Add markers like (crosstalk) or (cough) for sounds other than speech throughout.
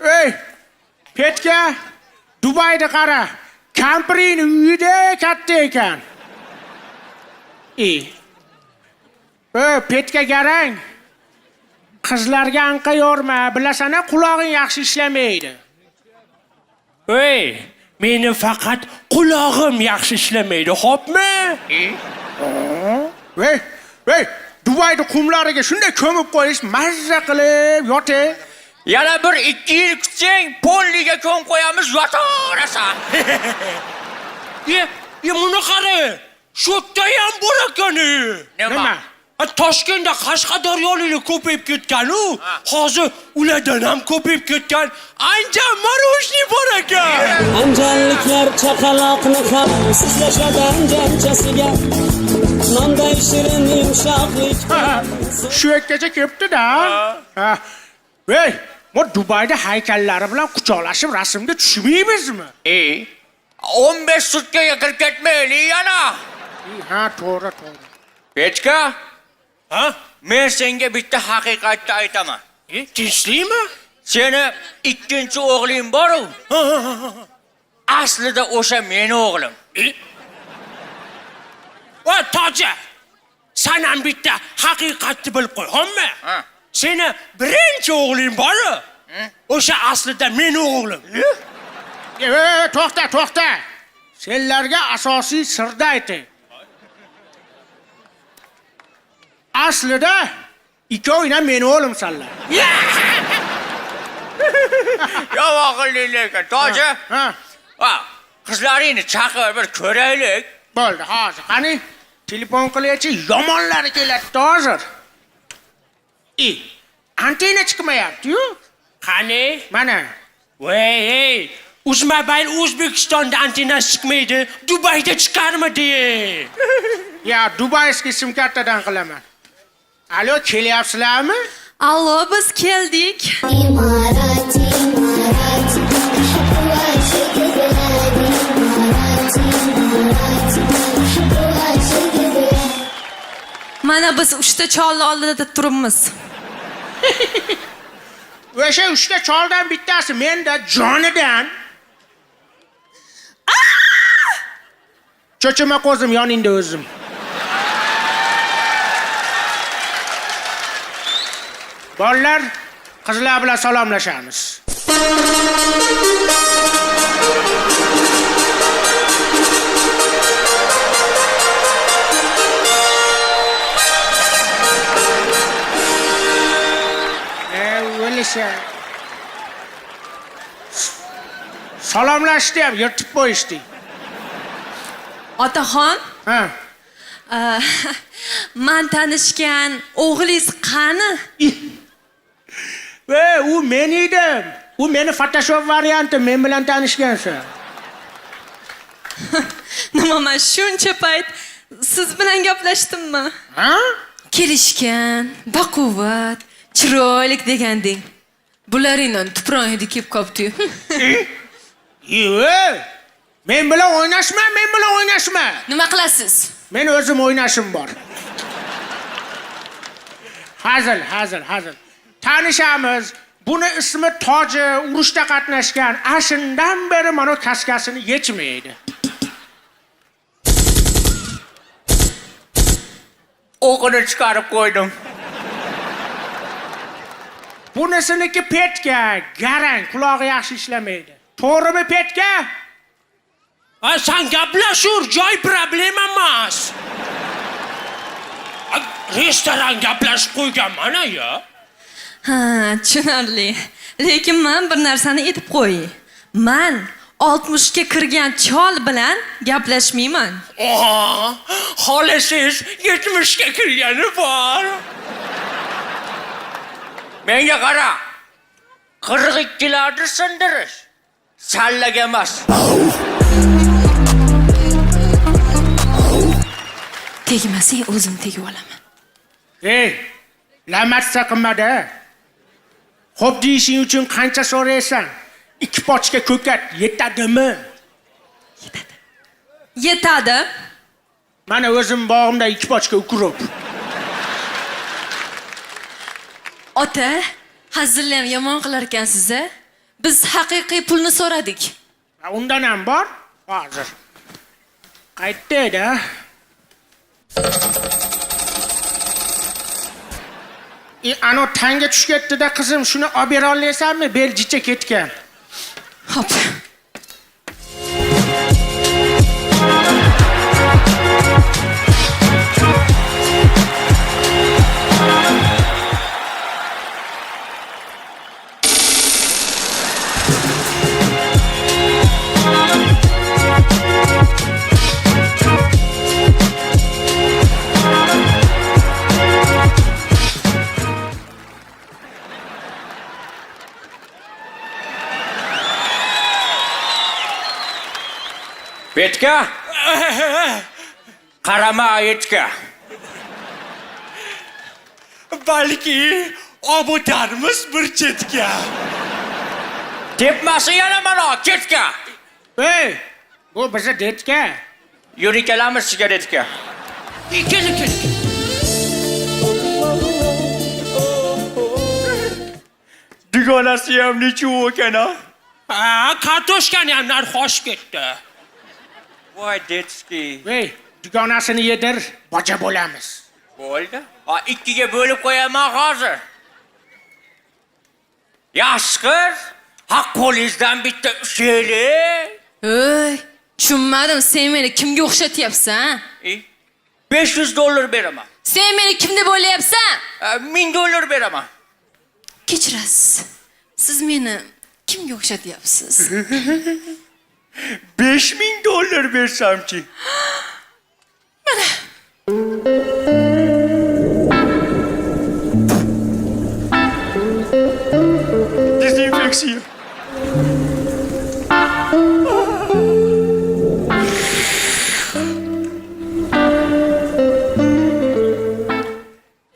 ey, Petka, Dubayda qara. Kampiring uyida katta ekan. Ey. Ey, Petka garang. Qizlarga anqa yorma, bilasana qulog'ing yaxshi ishlamaydi. Ey, meni faqat qulog'im yaxshi ishlamaydi, xo'pmi? Ey, ey, Dubayda qumlariga shunday ko'mib qo'yish, mazza qilib yoting. Yana bir ikki yil kutsang, polliga ko'm qo'yamiz yotaverasan. (laughs) Ye, ye buni qara. Shu yerda ham bor ekan. Nima? Toshkentda Qashqadaryoliklar ko'payib ketgan-u, hozir ulardan ham ko'payib ketgan ancha maroshni bor ekan. Anjalliklar chaqaloqni ham sizlashadi anjanchasiga Nonday shirin yumshoqlik Shu yergacha kelibdi-da. Ha. Bu Dubayda haykallari bilan quchoqlashib rasmga tushmaymizmi? Ey, 15 sutkaga kirib ketmaylik yana. Ha, to'g'ri, to'g'ri. Petka, Ha? men senga bitta haqiqatni aytaman. E, tinchlikmi? Seni ikkinchi o'g'ling bor-u. Ha, ha, ha, ha. Aslida o'sha meni o'g'lim. Va toja. Sen ham bitta haqiqatni bilib qo'y, xo'pmi? Ha. Seni birinchi o'g'ling bor-ku. O'sha aslida meni o'g'lim. To'xta, to'xta. Senlarga asosiy sirni aytay. Aslida ikkovinglar meni o'g'limsanlar. Yo'q aqlli lekin. (laughs) Ha, qizlaringni chaqir bir ko'raylik. bo'ldi, hozir. Qani, telefon qilaychi, yomonlari keladi hozir. Ey, antena chiqmayapti-yu. Qani? Mana. Voy, ey, Uzmobile O'zbekistonda antenasi chiqmaydi, Dubayda chiqarmidi. Ya, Dubayskiy sim kartadan qilaman. Alo, biz Imarati, Duaçı biladi, Imarati, Imarati, Duaçı biladi. Mana biz uchta cholni oldida turibmiz. O'sha uchta choldan bittasi menda jonidan. Cho'chima qo'zim yoningda o'zim. Bolalar, qizlar bilan salomlashamiz. O'lisha. Salomlashdi ham yirtib qo'yishdi. Otaxon, Ha. uh, man tanishgan o'g'lingiz qani? Ve u men edim. U meni Photoshop varianti men bilan tanishgansan. (laughs) Nima man shuncha payt siz bilan gaplashdimmi? Ha? Kelishgan, baquvvat, chiroyli deganding. Bularingdan tuproq hidi kelib qopti. Yo'q. Men bilan o'ynashma, men bilan o'ynashma. Nima qilasiz? Men o'zim o'ynashim bor. Hazil, hazil, hazil. Tanishamiz. Buni ismi Toji, urushda qatnashgan. Ashundan beri mana kaskasini yechmaydi. O'qini chiqarib qo'ydim. Bunisiniki Petka, garang, qulog'i yaxshi ishlamaydi. To'g'rimi Petka? Ha, sen gaplashur, joy problema emas. Restoran gaplashib qo'yganman ya. Ha, tushunarli. Lekin men bir narsani aytib qo'y. Man 60 ga kirgan chol bilan gaplashmayman. Oha, xolasiz 70 ga kirgani bor. Menga qara. qirq ikkilarni sindirish sallaga emas tegmasang o'zim tegib olaman ey lamatsa qilmada xo'p deyishing uchun qancha so'raysan ikki pochka ko'kat yetadimi yetadi mana o'zim bog'imda ikki pochka ukrop ota hazillam yomon qilar ekansiz biz haqiqiy pulni so'radik. Undan ham bor? Hozir. Qayerda edi e anavi tanga tushib ketdida qizim shuni olib bera olaysanmi beljicha ketgan. Hop petka qarama ayetga balki olib o'tarmiz bir chetga tepmasi yana mana ketga ey bu bizni detka yur ikkalamiz sigaretga kel kel dugonasi ham nechuv ekan a ha kartoshkani ham narxi oshib ketdi voy detski ey dugonasini yedir boja bo'lamiz bo'ldi ha ikkiga bo'lib qo'yaman hozir yaxshi qiz ha qo'lingizdan bitta ushlaylik Ey, tushunmadim. Sen meni kimga o'xshatyapsan? E, 500 dollar beraman Sen meni kim deb o'ylayapsan? E, 1000 dollar beraman Kechirasiz. Siz meni kimga o'xshatyapsiz? (laughs) 5000 dollar bersamchi dezinfeksiya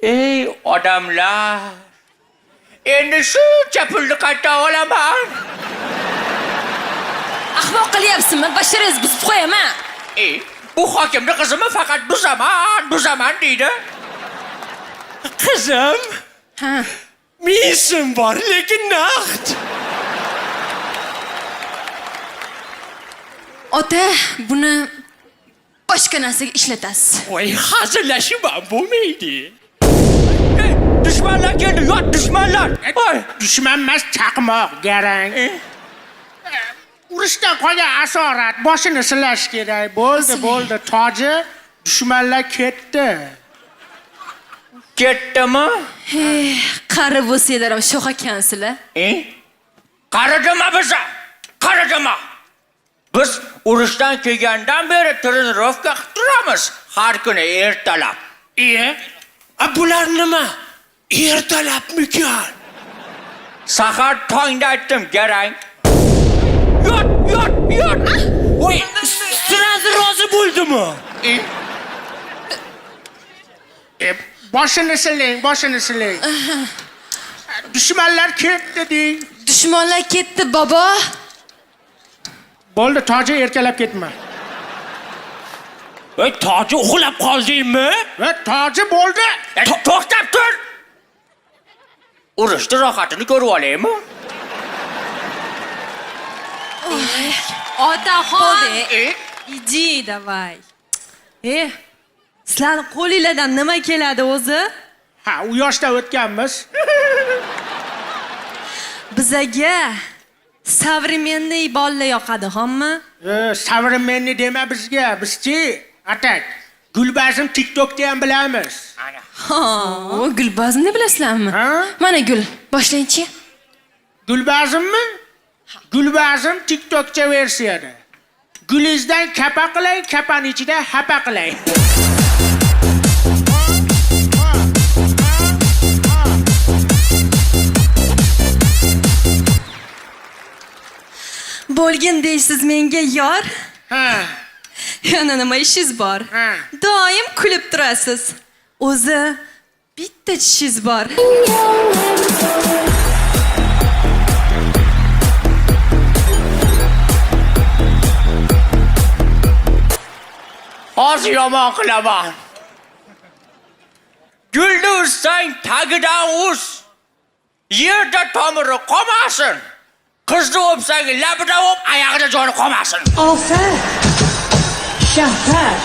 ey odamlar endi shuncha qayta olaman Ahmoq qilyapsizmi? Basharangiz buzib qo'yaman. E, bu hokimni qizimi faqat buzaman, buzaman deydi. qizim Ha. ming so'm bor lekin naqd Ota, buni boshqa narsaga ishlatasiz. voy hazillashib ham bo'lmaydi E, dushmanlar keldi, yot dushmanlar. Oy, dushman emas chaqmoq garang e, urushdan qolgan asorat boshini silash kerak bo'ldi bo'ldi toji dushmanlar ketdi ketdimi? Hey, qari bo'lsanglar ham sho'x ekansizlar. E? Qaradimi biza? Qaradimi? Biz urushdan kelgandan beri trenirovka qilib turamiz. Har kuni ertalab. iye a bular nima ertalabmikan Sahar tongda aytdim, garang. Yot, yot, yot. voy sirazi rozi bo'ldimi E, (laughs) E, boshini siling boshini siling dushmanlar ketdi deng Dushmanlar ketdi, bobo. bo'ldi toji erkalab ketma voy toji uxlab qoldingmi va toji bo'ldi e, to'xtab tur. Urushni rohatini ko'rib olaymi? Otaxon. E, Иди давай. E, sizlarni qo'linglardan nima keladi o'zi? ha u yoshda o'tganmiz Bizaga современный bolalar yoqadi, xommi? e, современный dema bizga bizchi atak gulbazm tiktokda ham bilamiz ana. Ha, o Gulbazni bilasizlarmi? Ha? Mana Gul, boshlaychi. gulbazmmi gulbazm tiktokcha versiyada gulingizdan kapa qilay kapani ichida hapa qilay. Bo'lgin deysiz menga yor. Ha. yana nima ishingiz bor? Ha. doim kulib turasiz. O'zi bitta tishingiz bor Hozir yomon qilaman. Gulni ursang tagidan urs. Yerda tomiri qolmasin. Qizni o'psang labidan o'p, oyog'ida joni qolmasin. آفر شهپر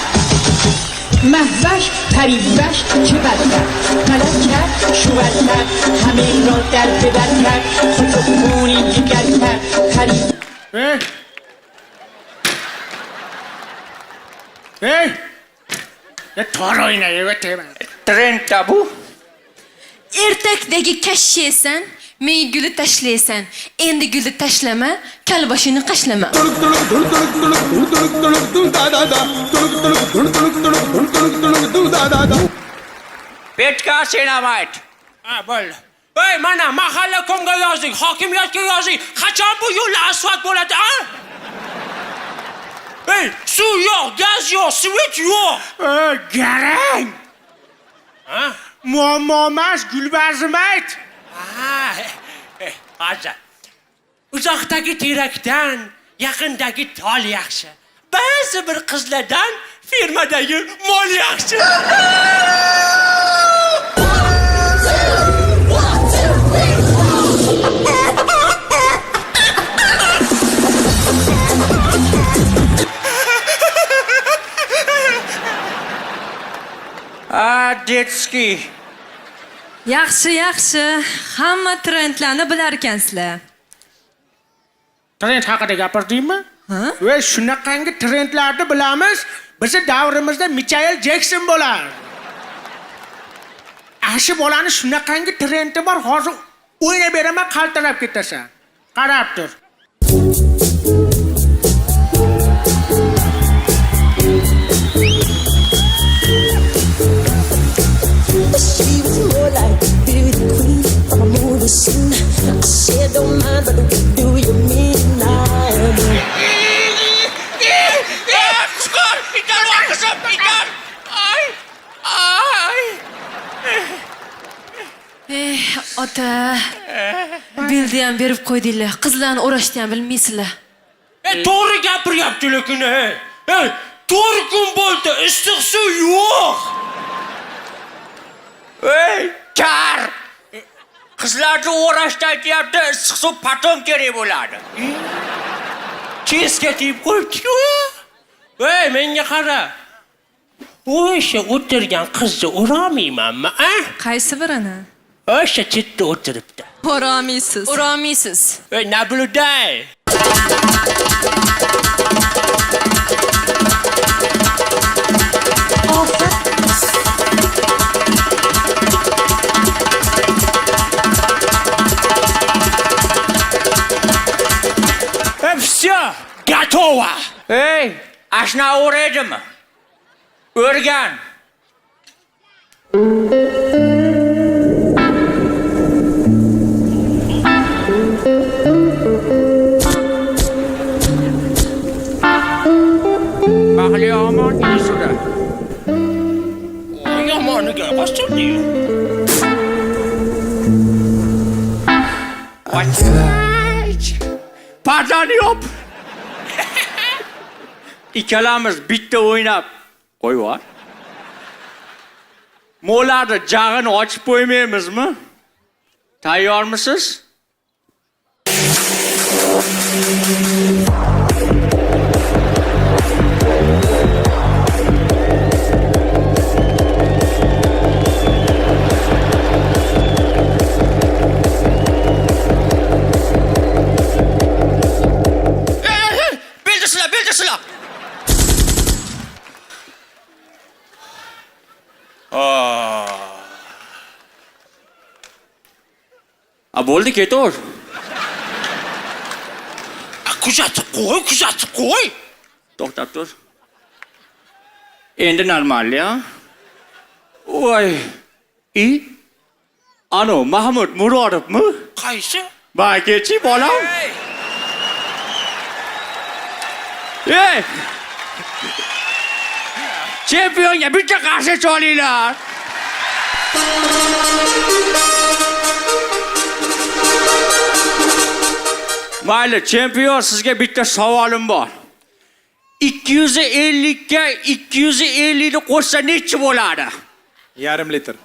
محوش پریوش چه بد کرد غلط کرد شوهر کرد همه را در بدر کرد خود خونی دیگر کرد پری Hey. Hey. Ya tor o'ynayver, tema. Trendda bu. ertakdagi kashshasan men gulni tashlaysan endi gulni tashlama kalboshingni qashlama Petka Senamayt. Ha bo'ldi. Ey, mana mahalla komga yozdik, hokimiyatga yozdik. Qachon bu yo'llar asfalt bo'ladi, a? Ey, suv yo'q, gaz yo'q, svet yo'q. O, garang. Ha? Gulbazim ayt. Ha, hozir. Uzoqdagi terakdan yaqindagi tol yaxshi. Ba'zi bir qizlardan firmadagi mol yaxshi. (laughs) A, Detski. yaxshi yaxshi hamma trendlarni bilar ekansizlar Trend haqida gapirdingmi? Ha? Va shunaqangi trendlarni bilamiz. Bizni davrimizda Michael Jackson bo'lar. Ashi bolani shunaqangi trendi bor, hozir o'ynab beraman, qaltirab ketasan. Qarab tur. Said, don't mind, but what do you mean? I am eh ota bildi ham berib qo'ydinglar qizlarni o'rashni ham bilmaysizlar E, to'g'ri gapiryapti lekin, ey. Ey, to'rt kun bo'ldi, issiq suv yo'q. Ey, kar! Kızlarla uğraştaydı yaptı, sık su patron gereği bulardı. Çiz getirip kurtuyor. Vay ben ne kara. Bu işe oturgan kızı uğramayayım ama ha? Qaysi birini? Öşe çitti oturup da. O'ramiysiz. O'ramiysiz. Ve ne buluday? Ova. Ey, aşna oraya mı? Örgen. Bahli aman iyi sıra. O yamanı gel bastır diyor. Pardon yok yop. Ikkalamiz bitta o'ynab qo'yvoy. Mo'larni jag'ini ochib qo'ymaymizmi? Tayyormisiz? Bildi A bo'ldi ketaver. Kuzatib qo'y, kuzatib qo'y. To'xtab tur. Endi normal ya. Voy. I? Ano, Mahmud Murodovmi? Qaysi? Bakechi bolam. Ey! Chempionga bitta qarshi cholinglar. Mayli, chempion sizga bitta savolim bor. 250 ga 250 ni qo'shsa nechi bo'ladi? Yarim litr.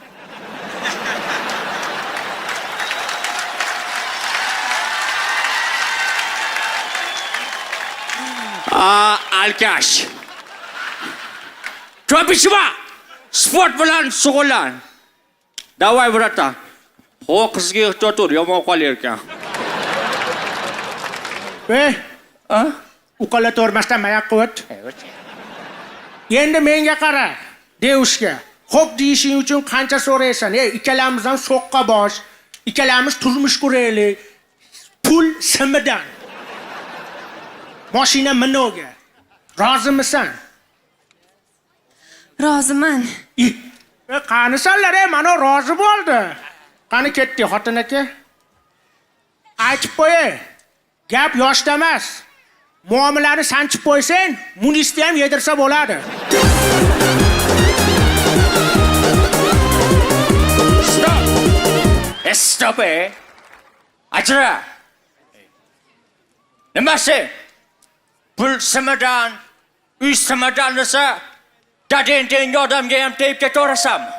Aa, alkash. Ko'pishma. Sport bilan shug'ullan. Davay, bratan. Ho, qizga ehtiyot ur, yomon qolar ekan. Ey, uqala to'rmasdan mayoq quvvat. Endi menga qara, Devishga. Xo'p deyishing uchun qancha so'raysan? Ey, ikkalamiz ham so'qqa bosh. Ikkalamiz turmush quraylik. Pul simidan. Mashina minoga. Rozimisan? roziman E, qanisanlar, ey, mana rozi bo'ldi. Qani ketdi xotin aka? Aytib qo'y. Gap yoshda emas. Muomalani sanchib qo'ysang, munisni ham yedirsa bo'ladi. Stop. Eh, stop, eh. Ajra. Nimasi? Pul simidan, uy simidan desa, dadang tengi odamga ham tegib ketaverasanmi?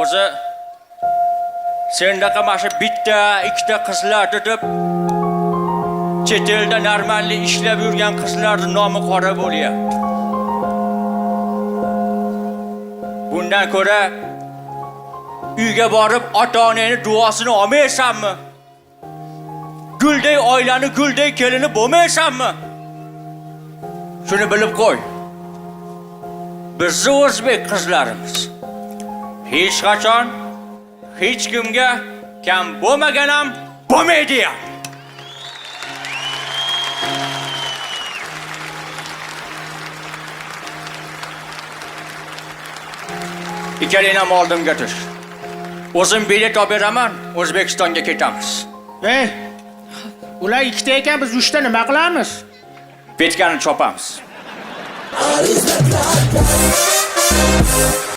O'zi sendaqa mana shu bitta, ikkita qizlar deb chet elda normalniy ishlab yurgan qizlarning nomi qora bo'lyapti. Bundan ko'ra uyga borib ota-onangni duosini olmaysanmi? Gulday oilani, gulday kelini bo'lmaysanmi? Shuni bilib qo'y. Bizni o'zbek qizlarimiz hech qachon hech kimga kam bo'lmagan ham bo'lmaydi ham. Ikkalang ham oldimga tush. O'zim bilet olib beraman, O'zbekistonga ketamiz. Ey, ular ikkita ekan, biz uchta nima qilamiz? Petkani chopamiz.